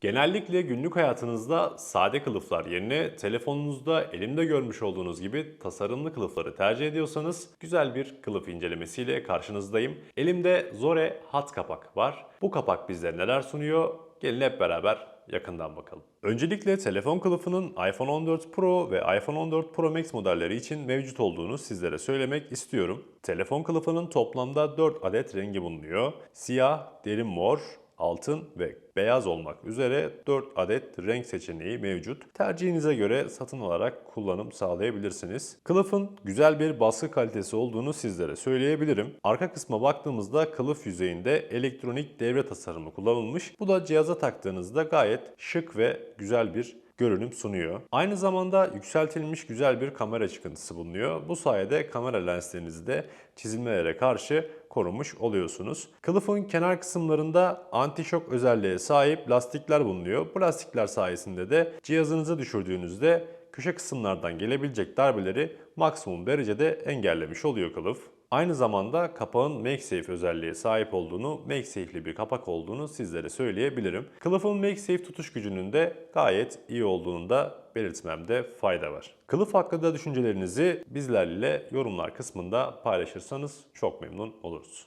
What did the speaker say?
Genellikle günlük hayatınızda sade kılıflar yerine telefonunuzda elimde görmüş olduğunuz gibi tasarımlı kılıfları tercih ediyorsanız güzel bir kılıf incelemesiyle karşınızdayım. Elimde Zore hat kapak var. Bu kapak bizlere neler sunuyor? Gelin hep beraber yakından bakalım. Öncelikle telefon kılıfının iPhone 14 Pro ve iPhone 14 Pro Max modelleri için mevcut olduğunu sizlere söylemek istiyorum. Telefon kılıfının toplamda 4 adet rengi bulunuyor. Siyah, derin mor, altın ve beyaz olmak üzere 4 adet renk seçeneği mevcut. Tercihinize göre satın alarak kullanım sağlayabilirsiniz. Kılıfın güzel bir baskı kalitesi olduğunu sizlere söyleyebilirim. Arka kısma baktığımızda kılıf yüzeyinde elektronik devre tasarımı kullanılmış. Bu da cihaza taktığınızda gayet şık ve güzel bir görünüm sunuyor. Aynı zamanda yükseltilmiş güzel bir kamera çıkıntısı bulunuyor. Bu sayede kamera lenslerinizi de çizilmelere karşı korumuş oluyorsunuz. Kılıfın kenar kısımlarında anti-şok özelliğe sahip lastikler bulunuyor. Bu lastikler sayesinde de cihazınızı düşürdüğünüzde köşe kısımlardan gelebilecek darbeleri maksimum derecede engellemiş oluyor kılıf. Aynı zamanda kapağın MagSafe özelliğe sahip olduğunu, MagSafe'li bir kapak olduğunu sizlere söyleyebilirim. Kılıfın MagSafe tutuş gücünün de gayet iyi olduğunu da belirtmemde fayda var. Kılıf hakkında düşüncelerinizi bizlerle yorumlar kısmında paylaşırsanız çok memnun oluruz.